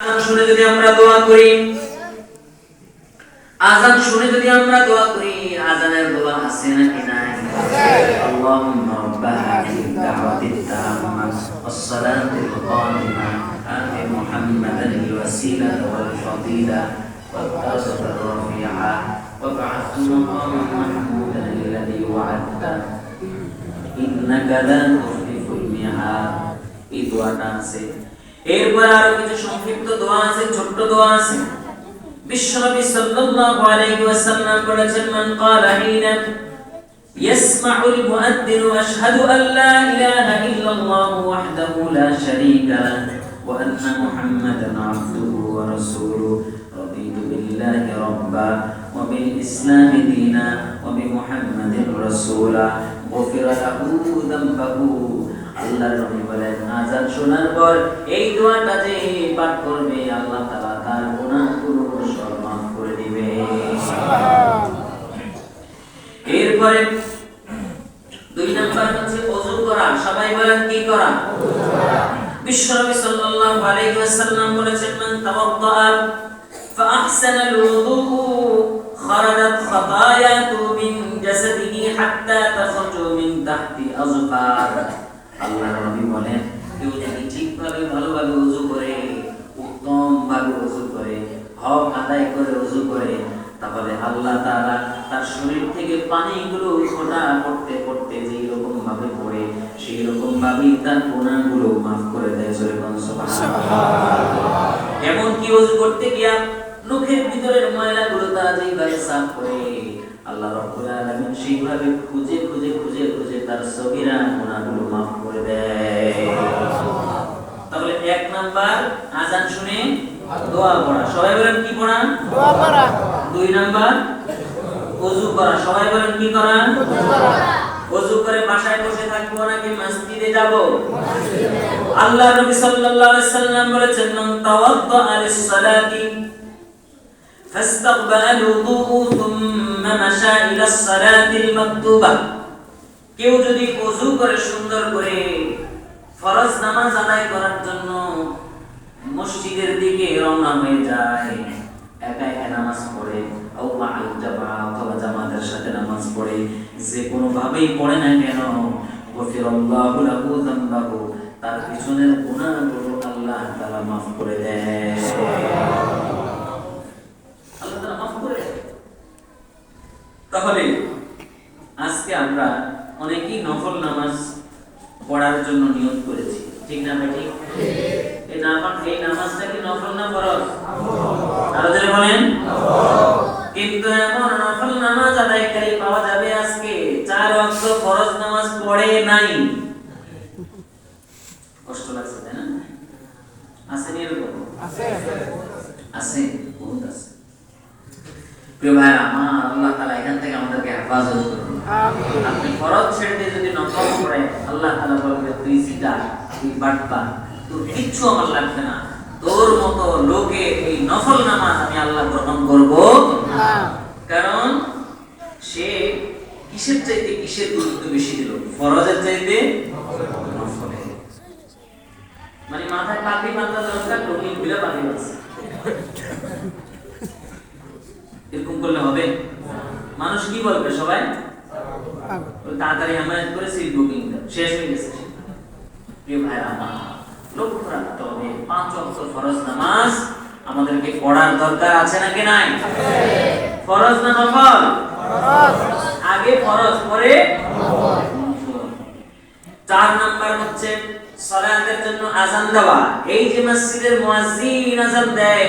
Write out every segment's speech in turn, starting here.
আজান শুনে যদি আমরা দোয়া করি আজান শুনে যদি আমরা দোয়া করি আজানের দোয়া আছে নাকি নাই اللهم رب هذه الدعوة التامة والصلاة القائمة آت محمدا الوسيلة والفضيلة والدرجة الرفيعة وابعثه مقاما محمودا الذي وعدته إنك لا تخلف الميعاد এই দোয়াটা আছে এরপর আরো কিছু সংক্ষিপ্ত দোয়া আছে ছোট্ট দোয়া আছে। বিশ্বনবী সাল্লাল্লাহু আলাইহি ওয়াসাল্লাম বলেছেন মান ক্বালা হিনা يسمع المؤذن أشهد أن لا إله إلا الله وحده لا شريك له وأن محمدا عبده ورسوله رضيت بالله ربا وبالإسلام دينا وبمحمد رسولا غفر له ذنبه আল্লাহর নবী বলেন আজান শোনার পর এই দোয়াটা যে পাঠ করবে আল্লাহ তাআলা তার গুনাহগুলো সব মাফ করে দিবে এরপরে দুই নাম্বার হচ্ছে ওযু করা সবাই বলেন কি করা বিশ্বনবী সাল্লাল্লাহু আলাইহি ওয়াসাল্লাম বলেছেন মান তাওয়াদ্দা فأحسن الوضوء خرجت خطاياه من جسده حتى تخرج من تحت أظفار আল্লাহ নবী বলেন, কেউ যদি ঠিকভাবে ভালোভাবে ওযু করে উত্তম ভাবে করে, হক আদায় করে ওযু করে, তাহলে আল্লাহ তাআলা তার শরীর থেকে পানিগুলো ফোঁটা পড়তে পড়তে যেই রকম ভাবে পড়ে, সেই রকম ভাবেই তার গুনাহগুলো মাফ করে দেয়। এমন কি ওযু করতে গিয়া নখের ভিতরের ময়লাগুলো তারা যেইভাবে সাফ করে আল্লাহ রাব্বুল আলামিন সেইভাবে খুঁজে খুঁজে খুঁজে খুঁজে তার সগীরা গুনাহগুলো মাফ করে দেয়। তাহলে এক নাম্বার আজান শুনে দোয়া পড়া। সবাই বলেন কি পড়া? দোয়া করা দুই নাম্বার ওযু করা। সবাই বলেন কি করা? ওযু করে। বাসায় বসে থাকব নাকি মসজিদে যাব? আল্লাহ নবী সাল্লাল্লাহু আলাইহি সাল্লাম বলেছেন মান তাওয়াদ্দা লিস-সালাতি فاستقبل الوضوء ثم مشى الى الصلاه المكتوبه কেউ যদি ওযু করে সুন্দর করে ফরজ নামাজ আদায় করার জন্য মসজিদের দিকে রওনা হয়ে যায় একা একা নামাজ পড়ে আও মাআল জামা অথবা জামাতের সাথে নামাজ পড়ে যে কোনো ভাবেই পড়ে না কেন গফিরাল্লাহু লাহু যামবাহু তার পিছনের গুনাহগুলো আল্লাহ তাআলা মাফ করে দেয় তাহলে আজকে আমরা অনেকেই নফল নামাজ পড়ার জন্য নিয়ত করেছি। ঠিক না ভাই ঠিক? এই নামাজ এই নামাজটা কি নফল না ফরজ? আরও জোরে বলেন। কিন্তু এমন নফল নামাজ আদায়কারী পাওয়া যাবে আজকে চার ওয়াক্ত ফরজ নামাজ পড়ে নাই। কষ্ট লাগছে তাই না? আছে এরকম? আছে। আছে বহুত আছে। প্রিয় ভাই আমার আল্লাহ তাআলা এখান থেকে আমাদেরকে হেফাজত করুন। আপনি ফরজ ছেড়ে দিয়ে যদি পড়েন আল্লাহ তাআলা বলবে তুই সিটা তুই বাটপা তোর কিচ্ছু আমার লাগবে না। তোর মতো লোকে এই নফল নামাজ আমি আল্লাহ গ্রহণ করব কারণ সে কিসের চাইতে কিসের গুরুত্ব বেশি দিল? ফরজের চাইতে মানে মাথায় পাখি বাঁধা দরকার রঙিন বিলা বাঁধছে এরকম করলে হবে? মানুষ কি বলবে সবাই? তাড়াতাড়ি আমায়াত করে সিট বুকিং শেষ হয়ে গেছে। প্রিয় ভাই আমার লক্ষ্য রাখতে হবে পাঁচ ফরজ নামাজ আমাদেরকে পড়ার দরকার আছে নাকি নাই? ফরজ না নফল? আগে ফরজ পরে চার নাম্বার হচ্ছে সালাতের জন্য আজান দেওয়া। এই যে মসজিদের মুয়াজ্জিন আজান দেয়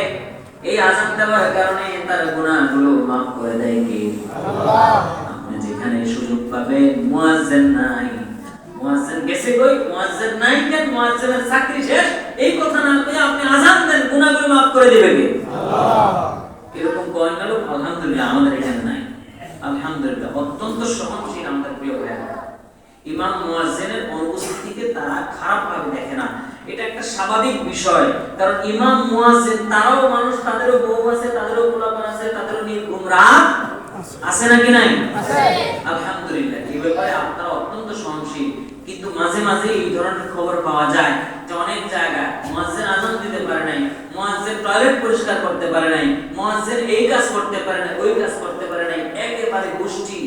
এই আজান দেওয়ার কারণে তার গুনাহগুলো মাফ করে দেয় কি? আপনি যেখানে সুযোগ পাবেন, মুয়াজ্জিন নাই। মুয়াজ্জিন গেছে কই? মুয়াজ্জিন নাই কেন? মুয়াজ্জিনের চাকরি শেষ? এই কথা না কই আপনি আজান দেন গুনাহগুলো মাফ করে দিবে কে? এরকম কয়েন গেল আলহামদুলিল্লাহ, আমাদের এখানে নাই। আলহামদুলিল্লাহ, অত্যন্ত সহনশীল আমাদের প্রিয় ভাইয়া ইমাম মুয়াজ্জিনের অনুপস্থিতিকে তারা খারাপ ভাবে দেখে না। এটা একটা স্বাভাবিক বিষয়। কারণ ইমাম মুয়াজ্জিন তারাও মানুষ তাদেরও বউ আছে তাদেরও পোলাপান আছে তাদেরও নির্ঘুম রাত আছে নাকি নাই? আলহামদুলিল্লাহ এই ব্যাপারে আপনারা অত্যন্ত সহনশীল। কিন্তু মাঝে মাঝে এই ধরনের খবর পাওয়া যায় যে অনেক জায়গায় মুয়াজ্জিন আজান দিতে পারে নাই মুয়াজ্জিন টয়লেট পরিষ্কার করতে পারে নাই মুয়াজ্জিন এই কাজ করতে পারে না ওই কাজ করতে পারে নাই একেবারে গোষ্ঠী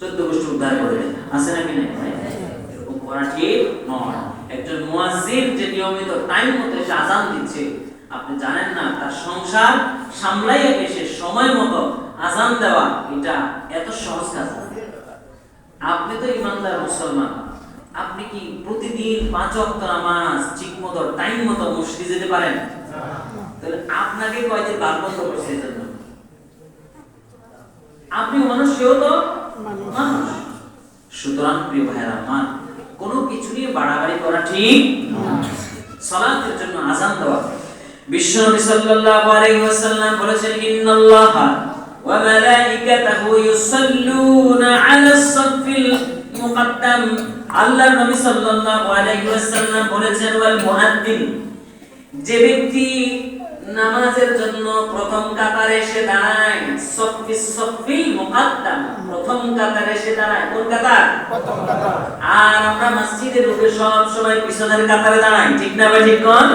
চোদ্দ গোষ্ঠী উদ্ধার করে আছে নাকি নাই? এরকম করা ঠিক নয়। একজন মুয়াজ্জিন যে নিয়মিত টাইম মতো এসে আজান দিচ্ছে, আপনি জানেন না, তার সংসার সামলাইয়া এসে সময় মতো আজান দেওয়া, এটা এত সহজ কাজ। আপনি তো ইমানদার মুসলমান, আপনি কি প্রতিদিন পাঁচ ওয়াক্ত নামাজ ঠিক মতো টাইম মতো মসজিদে যেতে পারেন? তাহলে আপনাকে কয়দিন বার বন্ধ করছে জন্য আপনি মানুষ সেও তো মানুষ। সুতরাং প্রিয় ভাইরা আমার কোনো কিছু নিয়ে বাড়াবাড়ি করা ঠিক সালাতের জন্য আজান দেওয়া। বিশ্বনবী সাল্লাল্লাহু আলাইহি ওয়াসাল্লাম বলেছেন, ইন্নাল্লাহা ওয়া মালাইকাতাহু ইউসাল্লুনা আলাস সাফিল মুকদ্দাম। আল্লাহর নবী সাল্লাল্লাহু আলাইহি ওয়াসাল্লাম বলেছেন, ওয়াল মুআদ্দিন। যে ব্যক্তি নামাজের জন্য প্রথম কাতারে এসে দাঁড়ায়। সফি সফি মুকাদ্দাম। প্রথম কাতারে এসে দাঁড়ায়। কোন কাতার? আর আমরা মসজিদে ঢুকে সব সময় পিছনের কাতারে দাঁড়াই। ঠিক না ভাই ঠিক কোন?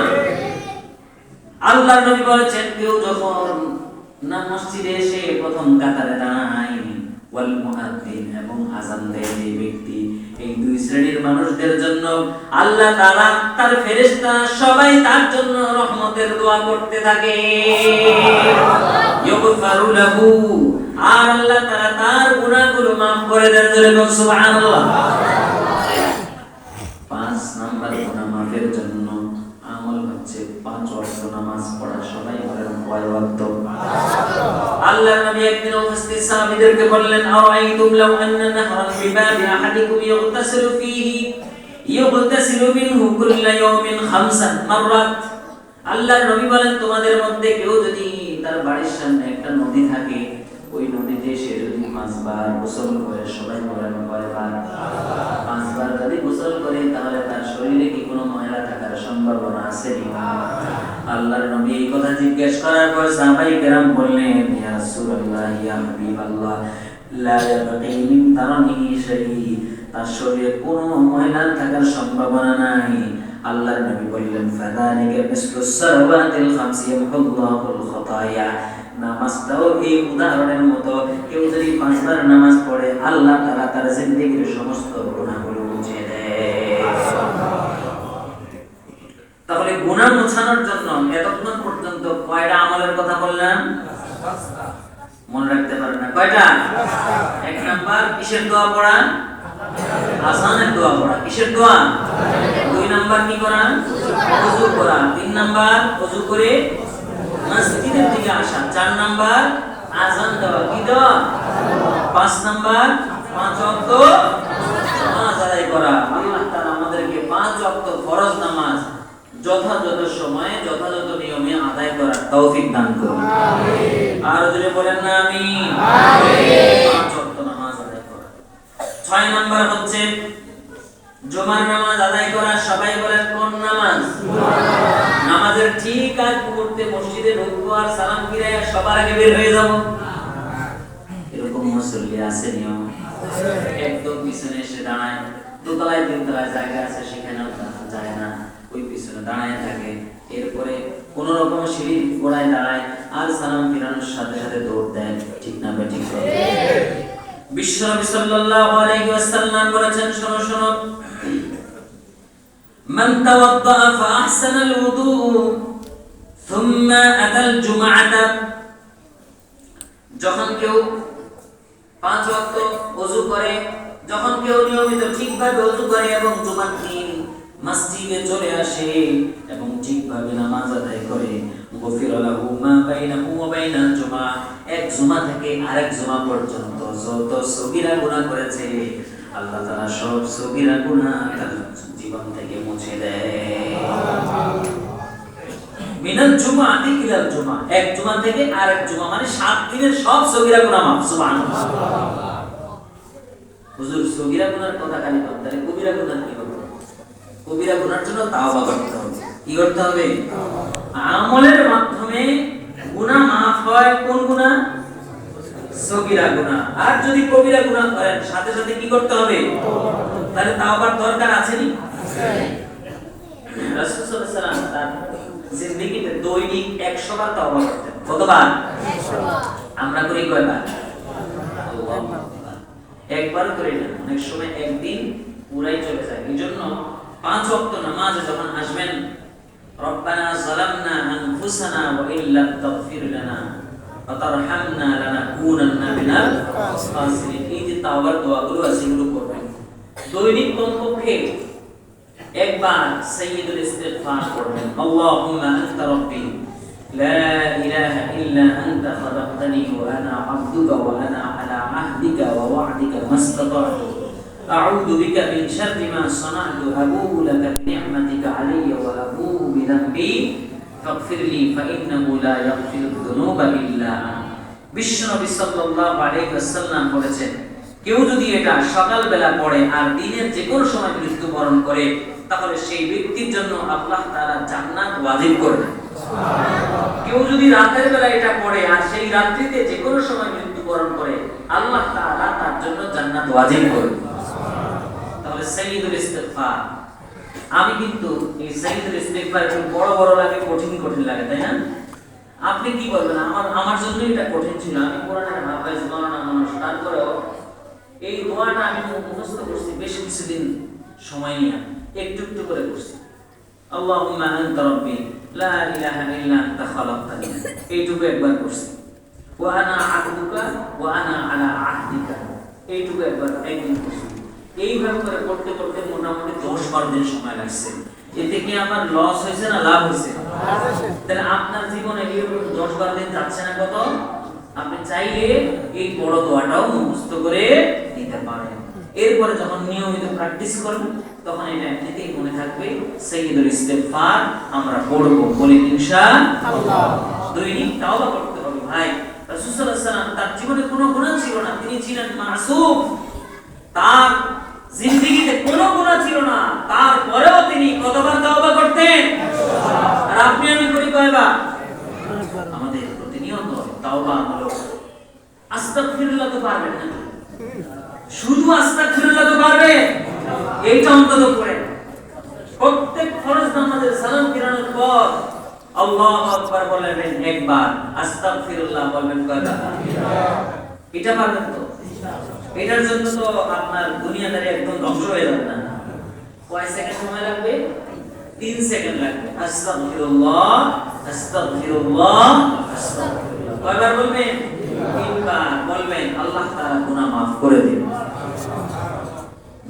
আল্লাহর নবী বলেছেন কেউ যখন না মসজিদে এসে প্রথম কাতারে দাঁড়ায় ওয়াল মুআদ্দিন এবং আযান দেয় যে ব্যক্তি, এই দুই শ্রেণির মানুষদের জন্য আল্লাহ তাআলা তার ফেরেশতা সবাই তার জন্য রহমতের দোয়া করতে থাকে। ইগফারু লাহু। আর আল্লাহ তাআলা তার গুনাহগুলো maaf করে দেন বল সুবহানাল্লাহ পাঁচ নাম্বার গুনাহ মাফের জন্য আমল হচ্ছে পাঁচ ওয়াক্ত নামাজ পড়া সবাই বলেন কয় ওয়াক্ত আল্লাহর নবী একদিন উপস্থিত সাহাবীদেরকে বললেন, আরাইতুম লাউ আন্না নাহরান বিবাবি আহাদিকুম ইগতাসিলু ফীহি? ইগতাসিলু মিনহু কুল্লা ইয়াওমিন খামসান মাররাত। আল্লাহর নবী বলেন, তোমাদের মধ্যে কেউ যদি তার বাড়ির সামনে একটা নদী থাকে, ওই নদীতে সে যদি পাঁচবার গোসল করে, সবাই বলেন, কয়বার? পাঁচবার যদি গোসল করে, তাহলে তার শরীরে কি কোনো ময়লা থাকার সম্ভাবনা আছে নি আল্লাহর নবী এই কথা জিজ্ঞেস করার পর সাহাবাই বললেন, ইয়া রাসূলুল্লাহ, ইয়া হাবিবাল্লাহ, লা মিন তারানিহি শাই তার শরীরে কোনো ময়লা থাকার সম্ভাবনা নাই। আল্লাহর নবী বললেন ফাদালিকা মিসলু সালাওয়াতিল খামসি ইয়ামহুল্লাহুল খাতায়া। নামাজটাও এই উদাহরণের মতো, কেউ যদি পাঁচবার নামাজ পড়ে, আল্লাহ তাআলা তার জিন্দেগির সমস্ত গুনাহগুলো তাহলে গুনাহ মোছানোর জন্য এতক্ষণ পর্যন্ত কয়টা আমলের কথা বললাম? মনে রাখতে পারেন না। কয়টা? এক নাম্বার, কিসের দোয়া পড়া? আসানের দোয়া পড়া। কিসের দোয়া? দুই নাম্বার, কি করা? ওযু করা। তিন নাম্বার ওযু করে মসজিদের দিকে আসা। চার নাম্বার, আজান দেওয়া। কি দেওয়া? পাঁচ নাম্বার, পাঁচ ওয়াক্ত নামাজ আদায় করা। আল্লাহ তাআলা আমাদেরকে পাঁচ ওয়াক্ত ফরজ নামাজ যথাযথ সময়ে যথাযথ নিয়মে আদায় করার তৌফিক দান করুন। আর যদি বলেন না আমি নামাজ আদায় করা। ছয় নাম্বার হচ্ছে জুমার নামাজ আদায় করা। সবাই বলেন কোন নামাজ? নামাজের ঠিক আগ মুহূর্তে মসজিদে ঢুকবো আর সালাম ফিরাইয়া সবার আগে বের হয়ে যাব। এরকম মুসল্লি আছে নিয়ম। একদম পিছনে এসে দাঁড়ায়। দোতলায় তিনতলায় জায়গা আছে সেখানেও যায় না। জন্য দাঁড়ায় থাকে। এরপরে কোন রকম সিঁড়ির গোড়ায় দাঁড়ায়, আর সালাম ফিরানোর সাথে সাথে দৌড় দেন ঠিক না ঠিক বিশ্বনবী সাল্লাল্লাহু আলাইহি ওয়াসাল্লাম বলেছেন, শোনো শোনো। যখন কেউ পাঁচ ওয়াক্ত ওযু করে, যখন কেউ নিয়মিত ঠিকভাবে ওযু করে এবং জুমার দিন মসজিদে চলে আসে এবং ঠিকভাবে নামাজ আদায় করে। গফির লাহু মা ওয়া জুমা। এক জুমা থেকে আরেক জুমা পর্যন্ত যত গুনাহ করেছে, আল্লাহ তাআলা সব গুনাহ তার জীবন থেকে মুছে দেয়। মিনাল জুমা জুমা। এক জুমা থেকে আরেক জুমা মানে সাত দিনের সব সগীরা গুনাহ মাফ, সুবহানাল্লাহ। হুজুর, সগীরা গুনার কথা খালি কম কবিরা হবে কবিরা গুনার জন্য তাওবা করতে হবে। কি করতে হবে? আমলের মাধ্যমে গুনাহ মাফ হয়। কোন গুনাহ? সগীরা আর যদি কবিরা করেন, সাথে সাথে কি করতে হবে? তাহলে তাওবার দরকার আছে নি দৈনিক একশো বার তওবা করতেন। কতবার? আমরা করি কয়বার? একবার করি না। অনেক সময় একদিন পুরাই চলে যায়। এই জন্য পাঁচ ওয়াক্ত নামাজে যখন আসবেন রব্বানা যালামনা আনফুসানা ওয়া ইল্লাম তাগফির লানা ওয়া তারহামনা লানাকুনান্না মিনাল খাসিরিন এই যে তাওবার দোয়াগুলো আছে এগুলো করবেন দৈনিক কমপক্ষে একবার সাইয়্যিদুল ইস্তিগফার করবেন আল্লাহুম্মা আনতা রাব্বি লা ইলাহা ইল্লা আনতা খালাকতানি ওয়া আনা আবদুকা ওয়া আনা আলা আহদিকা ওয়া ওয়া'দিকা মাস্তাতা'তু أعوذ بك من شر ما صنعت أبوء لك بنعمتك علي وأبوء بذنبي فاغفر لي فإنه لا يغفر الذنوب إلا أنت বিশ্বনবী সাল্লাল্লাহু আলাইহি ওয়াসাল্লাম বলেছেন কেউ যদি এটা সকালবেলা পড়ে আর দিনের যে কোনো সময় মৃত্যুবরণ করে তাহলে সেই ব্যক্তির জন্য আল্লাহ তাআলা জান্নাত ওয়াজিব করবেন কেউ যদি রাতের বেলা এটা পড়ে আর সেই রাত্রিতে যে কোনো সময় মৃত্যুবরণ করে আল্লাহ তাআলা তার জন্য জান্নাত ওয়াজিব করবেন তাহলে সাইয়্যিদুল ইস্তিগফার। আমি কিন্তু এই সাইয়্যিদুল ইস্তিগফার একটু বড় বড় লাগে, কঠিন কঠিন লাগে, তাই না? আপনি কি বলবেন? আমার আমার জন্য এটা কঠিন ছিল। আমি কোরআনের হাফেজ মাওলানা মানুষ তারপরেও এই দোয়াটা আমি মুখস্থ করছি বেশ কিছুদিন সময় নিয়ে। একটু একটু করে করছি। আল্লাহুম্মা আনতা রাব্বি, লা ইলাহা ইল্লা আনতা খালাকতানি। এইটুকু একবার করছি। ওয়া আনা আবদুকা, ওয়া আনা আলা আহদিকা। এইটুকু একবার, একদিন করছি। এইভাবে করে করতে করতে মোটামুটি দশ বারো দিন সময় লাগছে। এতে কি আমার লস হয়েছে না লাভ হয়েছে? তাহলে আপনার জীবনে দশ বারো দিন যাচ্ছে না কত? আপনি চাইলে এই বড় দোয়াটাও মুখস্থ করে নিতে পারেন। এরপরে যখন নিয়মিত প্র্যাকটিস করবেন, তখন এটা এমনিতেই মনে থাকবে সাইয়্যিদুল ইস্তিগফার আমরা পড়ব। বলি ইনশাআল্লাহ দৈনিক তাওবা করতে হবে, ভাই। রাসূল সাল্লাল্লাহু আলাইহি তার জীবনে কোনো গুনাহ ছিল না। তিনি ছিলেন মাসুম। তার জিন্দেগিতে কোনো গুনাহ ছিল না। তারপরেও তিনি কতবার তাওবা করতেন? আর আপনি আমি করি কয়বার? আমাদের প্রতিনিয়ত তাওবা হলো আস্তাগফিরুল্লাহ তো পারবেন না। শুধু আস্তাগফিরুল্লাহ তো পারবে? এইটা অন্তত করে প্রত্যেক ফরজ নামাজের সালাম ফিরানোর পর আল্লাহু আকবার বলবেন একবার। আস্তাগফিরুল্লাহ বলবেন কয়বার? এটা পারবেন তো? এটার জন্য তো আপনার দুনিয়াদারি একদম ধ্বংস হয়ে যাবে না। কয় সেকেন্ড সময় লাগবে? তিন সেকেন্ড লাগবে। আস্তাগফিরুল্লাহ আস্তাগফিরুল্লাহ কয়বার বলবেন? তিনবার। বলবেন, আল্লাহ তাআলা গুনাহ maaf করে দিবেন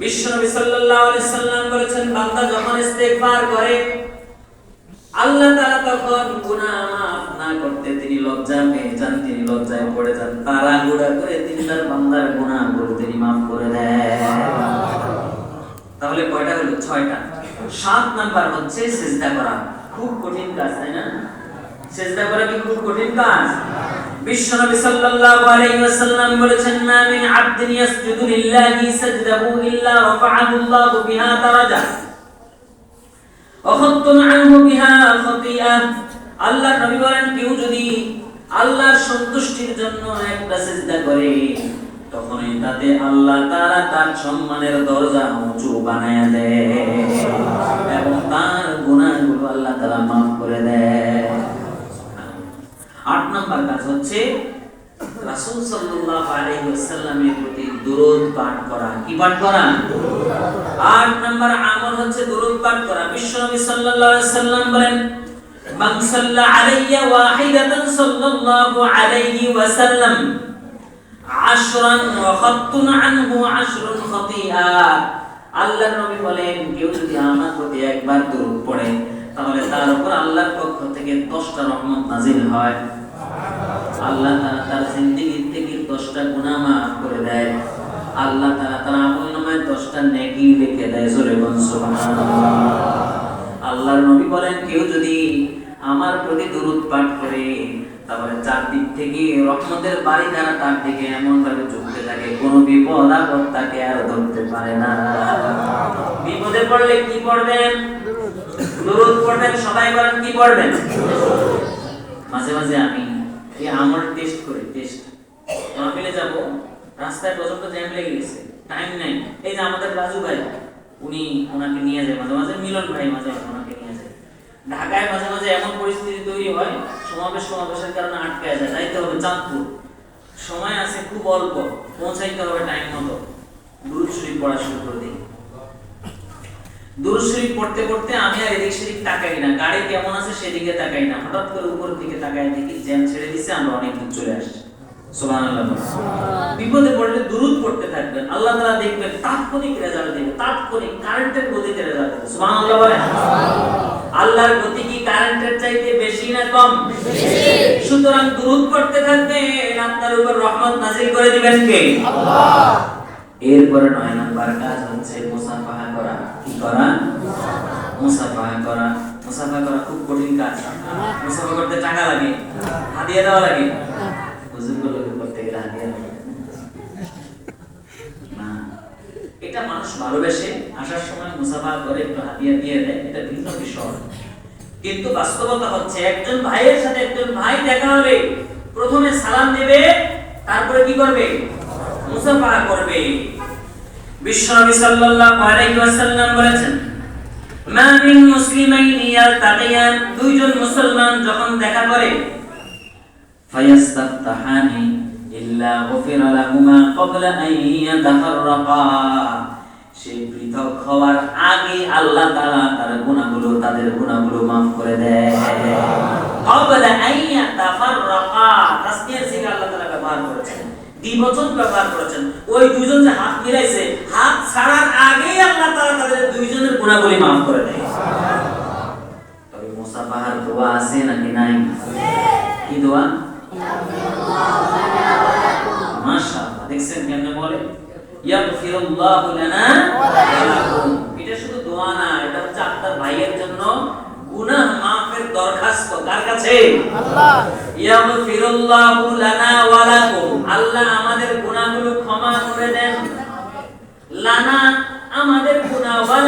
বিশ্বনবী সাল্লাল্লাহু আলাইহি সাল্লাম বলেছেন, বান্দা যখন ইস্তেগফার করে আল্লাহ তাআলা তখন গুনাহ maaf না করতে তিনি লজ্জা পেয়ে যান, তিনি লজ্জায় পড়ে যান। তাড়াহুড়া করে তিনি তার বান্দার গুনাহগুলো তিনি maaf করে দেন। তাহলে কয়টা হলো? ছয়টা। সাত নাম্বার হচ্ছে সেজদা করা। খুব কঠিন কাজ, তাই না? সেজদা করা কি খুব কঠিন কাজ? বিশ্বনবী সাল্লাল্লাহু আলাইহি ওয়াসাল্লাম বলেছেন, মা মিন আবদিন ইয়াসজুদু লিল্লাহি সাজদাহু ইল্লা রাফা'াহু আল্লাহু বিহা দারাজা। আল্লাহ নবী বলেন, কেউ যদি আল্লাহর সন্তুষ্টির জন্য একটা সেজদা করে, তখনই তাতে আল্লাহ তারা তার সম্মানের দরজা উঁচু বানায় দেয় এবং তার গুনাহগুলো আল্লাহ তারা মাফ করে দেয়। আট নম্বর কাজ হচ্ছে, রাসূল সাল্লাল্লাহু আলাইহি ওয়াসাল্লামের প্রতি দুরূদ পাঠ করা। কি পাঠ করা? আট নম্বর আমল হচ্ছে দুরূদ পাঠ করা। বিশ্বনবী সাল্লাল্লাহু আলাইহি ওয়াসাল্লাম বলেন, মান সাল্লা আলাইয়া ওয়াহিদাতান সাল্লাল্লাহু আলাইহি ওয়াসাল্লাম আশরান ওয়া খাত্তুন আনহু আশরুন খাতিয়া আল্লাহর নবী বলেন, কেউ যদি আমার প্রতি একবার দরুদ পড়ে, তাহলে তার উপর আল্লাহর পক্ষ থেকে 10টা রহমত নাজিল হয়। আল্লাহ তার জিন্দেগি থেকে 10টা গুনাহ maaf করে দেয়। আল্লাহ তাআলা তার আমলনামায় 10টা নেকি লিখে দেয়, জোরে বল আল্লাহর নবী বলেন, কেউ যদি আমার প্রতি দরুদ পাঠ করে তারপরে চারদিক থেকে রহমতের বাড়ি দ্বারা তার দিকে এমন ভাবে চলতে থাকে, কোনো বিপদ আপদ তাকে আর ধরতে পারে না। বিপদে পড়লে কি পড়বেন? দরুদ পড়বেন, সবাই বলেন কি পড়বেন? মাঝে মাঝে আমি এই আমল টেস্ট করি টেস্ট মাহফিলে যাব রাস্তায় পর্যন্ত জ্যাম লেগে গেছে টাইম নাই। এই যে আমাদের রাজু ভাই, উনি ওনাকে নিয়ে যায়, মাঝে মাঝে মিলন ভাই মাঝে মাঝে ওনাকে নিয়ে যায়। ঢাকায় মাঝে মাঝে এমন পরিস্থিতি তৈরি হয়, সমাবেশ সমাবেশের কারণে আটকায় যায়, যাইতে হবে চাঁদপুর। সময় আছে খুব অল্প, পৌঁছাইতে হবে টাইম মতো। দুরুদ শরীফ পড়া শুরু করে দিই। দুরুদ শরীফ পড়তে পড়তে আমি আর এদিক সেদিক তাকাই না। গাড়ি কেমন আছে সেদিকে তাকাই না। হঠাৎ করে উপরের দিকে তাকাই দেখি জ্যাম ছেড়ে দিছে, আমরা অনেক দূর চলে আসছি। বিপদে পড়লে দুরুদ পড়তে থাকবেন। আল্লাহ তাআলা দেখবেন তাৎক্ষণিক রেজাল্ট দেবে। তাৎক্ষণিক কারেন্টের গতিতে রেজাল্ট দেবে। সুবহানাল্লাহ বলেন। আল্লাহর গতি কি কারেন্টের চাইতে বেশি না কম? সুতরাং দুরুদ পড়তে থাকবেন, আপনার উপর রহমত নাজিল করে দিবেন কে? আল্লাহ। এরপরে নয় নাম্বার কাজ হচ্ছে মুসাফাহা করা। কি করা? মুসাফাহা করা। মুসাফা করা খুব কঠিন কাজ। মুসাফা করতে টাকা লাগে। হাদিয়া দেওয়া লাগে। হুজুরগুলো করতে গেলে হাদিয়া লাগে না এটা মানুষ ভালোবেসে আসার সময় মুসাফা করে একটু হাদিয়া দিয়ে দেয়, এটা ভিন্ন বিষয়। কিন্তু বাস্তবতা হচ্ছে একজন ভাইয়ের সাথে একজন ভাই দেখা হবে, প্রথমে সালাম দেবে, তারপরে কি করবে? মুসাফা করবে। বিশ্বনবী সাল্লাল্লাহু আলাইহি ওয়াসাল্লাম বলেছেন, মা মিন মুসলিমাইনি ইয়ালতাকিয়ান দুইজন মুসলমান যখন দেখা করে, ফায়াস্তাফতাহানি ইল্লা গুফিরা লাহুমা ক্বাবলা আন ইয়াতাফাররাকা। সে পৃথক হওয়ার আগে আল্লাহ তাআলা তার গুনাহগুলো, তাদের গুনাহগুলো maaf করে দেয়। ওই দুইজন যে হাত মিলাইছে, হাত ছাড়ার আগেই আল্লাহ তাআলা তাদের দুইজনের গুনাহগুলি maaf করে দেয়। তবে মুসাফাহার দোয়া আছে নাকি নাই? কি দোয়া? মাশাআল্লাহ দেখছেন কেমনে বলে? ইয়াগফিরুল্লাহু লানা ওয়া লাকুম এটা শুধু দোয়া না এটা হচ্ছে আপনার ভাইয়ের জন্য গুনাহ মাফের দরখাস্ত। কার কাছে? আল্লাহ। ইয়াগফিরুল্লাহু লানা ওয়া লাকুম আল্লাহ আমাদের গুনাহগুলো ক্ষমা করে দেন। লানা আমাদের গুনাহ ওয়া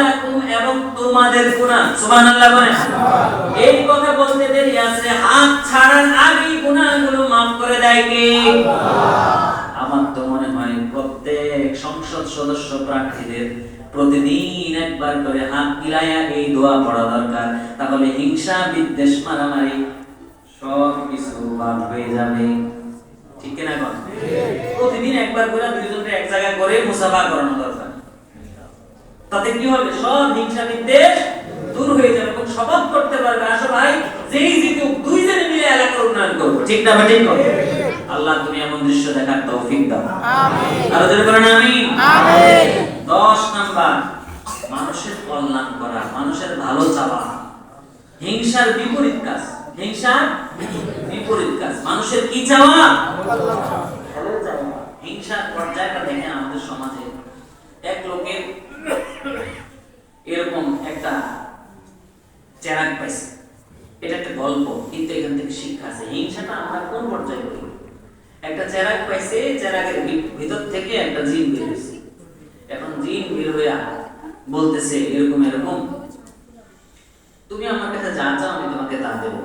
তোমাদের গুনাহ সুবহানাল্লাহ বলেন। এই কথা বলতে দেরি আছে হাত ছাড়ার আগেই গুনাহগুলো maaf করে দেয় কে? আমার তো মনে হয় প্রত্যেক সংসদ সদস্য প্রার্থীদের প্রতিদিন একবার করে হাত মিলাইয়া এই দোয়া পড়া দরকার। তাহলে হিংসা বিদ্বেষ মারামারি সব কিছু বাদ হয়ে যাবে। ঠিক কিনা কথা? প্রতিদিন একবার করে দুইজনকে এক জায়গায় করে মুসাফা করানো দরকার। তাতে কি হবে? সব হিংসা বিদ্বেষ দূর হয়ে যাবে এবং শপথ করতে পারবে। আসো ভাই যেই জিতুক দুইজনে মিলে এলাকার উন্নয়ন করব। ঠিক না ঠিক কথা? আল্লাহ তুমি এমন দৃশ্য দেখার তৌফিক দাও। আমিন। আরও বলেন আমিন। আমিন। দশ নাম্বার মানুষের কল্যাণ করা মানুষের ভালো চাওয়া। হিংসার বিপরীত কাজ। হিংসার বিপরীত কাজ। মানুষের কি চাওয়া? ভালো চাওয়া। হিংসার পর্যায়টা দেখেন আমাদের সমাজে। এক লোকের এরকম একটা চেরাক পাইছে। এটা একটা গল্প, কিন্তু এখান থেকে শিক্ষা আছে। হিংসাটা আমরা কোন পর্যায়ে করি? একটা চেরাক পাইছে চেরাকের ভিতর থেকে একটা জিন বের হয়েছে। এখন জিন বের হইয়া বলতেছে এরকম এরকম। তুমি আমার কাছে যা চাও আমি তোমাকে তা দেব।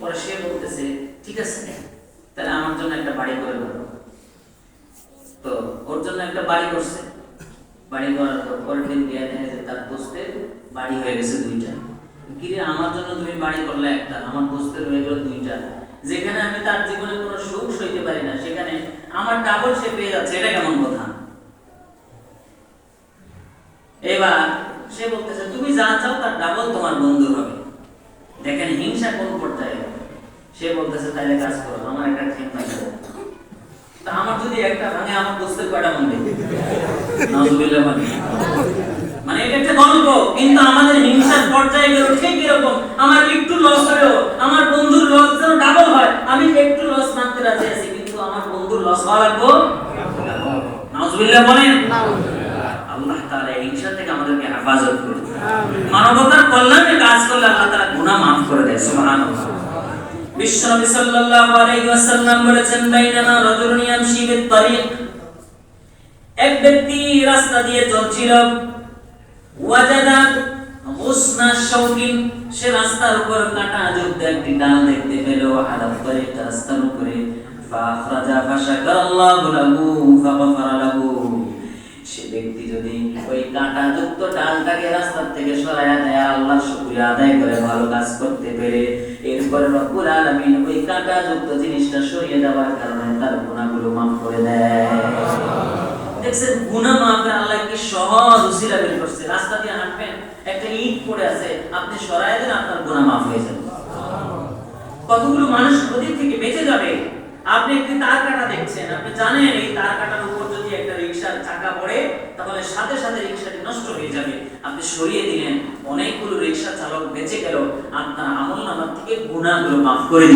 পরে সে বলতেছে, ঠিক আছে, তাহলে আমার জন্য একটা বাড়ি করে দেবো তো ওর জন্য একটা বাড়ি করছে। বাড়ি করার পর পরের দিন বিয়ে দেখা যায়, তার দোস্তের বাড়ি হয়ে গেছে দুইটা। কিরে, আমার জন্য তুমি বাড়ি করলে একটা, আমার দোস্তের হয়ে গেল দুইটা। যেখানে আমি তার জীবনে কোনো সুখ সইতে পারি না, সেখানে আমার ডাবল সে পেয়ে যাচ্ছে, এটা কেমন কথা? এবার সে বলতেছে, তুমি যা চাও তার ডাবল তোমার বন্ধু হবে। দেখেন, হিংসা কোন পর্যায়ে? সে বলতেছে তাহলে কাজ করো, আমার একটা ঠিক পাইছে তা আমার যদি একটা ভাঙে আমার দোস্তের কয়টা ভাঙবে নাউজুবিল্লাহ মানে মানে এটা একটা গল্প কিন্তু আমাদের হিংসার পর্যায়ে গেল ঠিক এরকম। আমার একটু লস হলেও আমার বন্ধুর লস যেন ডাবল হয় আমি একটু লস মানতে রাজি আছি কিন্তু আমার বন্ধুর লস হওয়া লাগবো? বলেন। আল্লাহ তাআলা হিংসা থেকে আমাদেরকে হেফাজত করুন। মানবতার কল্যাণে কাজ করলে আল্লাহ তাআলা গুনাহ মাফ করে দেয় সুবহানাল্লাহ। বিশ্বনবী সাল্লাল্লাহু আলাইহি ওয়াসাল্লাম বলেছেন, বাইনামা রাজুলুন ইয়ামশি বিত তারিক এক ব্যক্তি রাস্তা দিয়ে চলছিল। ওয়াজাদা হুসনা শাওকিন সে রাস্তার উপর কাটা যুক্ত একটি ডাল দেখতে পেল। আলাপ করে রাস্তার উপরে। ফাখরাজা ফাশাকারাল্লাহু লাহু ফাগফারা লাহু। সে ব্যক্তি যদি ওই কাঁটাযুক্ত ডালটাকে রাস্তার থেকে সরাইয়া দেয়, আল্লাহ আদায় করে, ভালো কাজ করতে পেরে এরপরে রব্বুল আলামিন ওই কাঁটাযুক্ত জিনিসটা সরিয়ে দেওয়ার কারণে তার মাফ করে দেয়। দেখছেন আল্লাহ কি সহজ উসিলা বের করছে। রাস্তা দিয়ে হাঁটবেন, একটা পড়ে আছে, আপনি সরাইয়া দেন, আপনার গুনাহ মাফ হয়ে যাবে। কতগুলো মানুষ নদী থেকে বেঁচে যাবে? আপনি একটি তার কাটা দেখছেন, আপনি জানেন এই তার কাটার উপর যদি একটা রিক্সার চাকা পড়ে, তাহলে সাথে সাথে রিক্সাটি নষ্ট হয়ে যাবে। আপনি সরিয়ে দিলেন, অনেকগুলো রিক্সা চালক বেঁচে গেল আপনার আমল নামার থেকে গুণাগুলো মাফ করে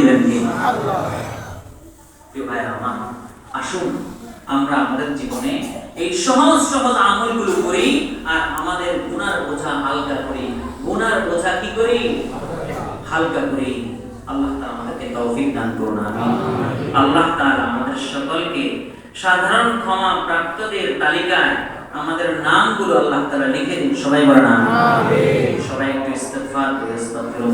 প্রিয় ভাইরা আমার, আসুন আমরা আমাদের জীবনে এই সহজ সহজ আমলগুলো করি, আর আমাদের গুনার বোঝা হালকা করি। গুনার বোঝা কি করি? হালকা করি। আল্লাহ তাআলা আমাদেরকে তৌফিক দান করুন আল্লাহ তাআলা আমাদের সকলকে সাধারণ ক্ষমা প্রাপ্তদের তালিকায় আমাদের নামগুলো আল্লাহ তারা লিখে দিন। সবাই বলেন সবাই একটু করে আস্তাগফিরুল্লাহ